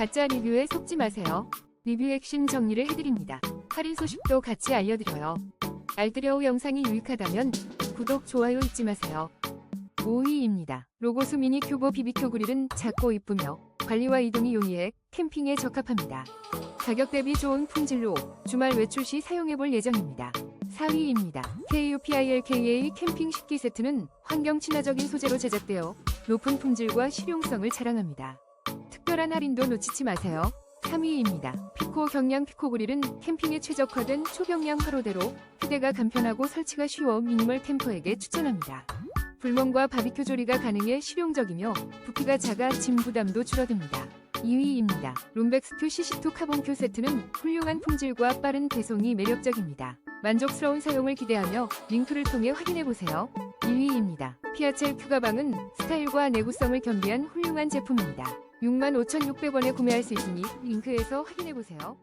가짜 리뷰에 속지 마세요. 리뷰 핵심 정리를 해드립니다. 할인 소식도 같이 알려드려요. 알뜰여우 영상이 유익하다면 구독, 좋아요 잊지 마세요. 5위입니다. 로고스 미니 큐브 비비큐 그릴은 작고 이쁘며 관리와 이동이 용이해 캠핑에 적합합니다. 가격 대비 좋은 품질로 주말 외출 시 사용해볼 예정입니다. 4위입니다. KUPILKA 캠핑 식기 세트는 환경 친화적인 소재로 제작되어 높은 품질과 실용성을 자랑합니다. 특별한 할인도 놓치지 마세요. 3위입니다. 피코 경량 피코 그릴은 캠핑에 최적화된 초경량 화로대로 휴대가 간편하고 설치가 쉬워 미니멀 캠퍼에게 추천합니다. 불멍과 바비큐 조리가 가능해 실용적이며 부피가 작아 짐 부담도 줄어듭니다. 2위입니다. 롬백스큐 CC2 카본큐 세트는 훌륭한 품질과 빠른 배송이 매력적입니다. 만족스러운 사용을 기대하며 링크를 통해 확인해보세요. 2위입니다. 피아첼 큐 가방은 스타일과 내구성을 겸비한 훌륭한 제품입니다. 65,600원에 구매할 수 있으니 링크에서 확인해보세요.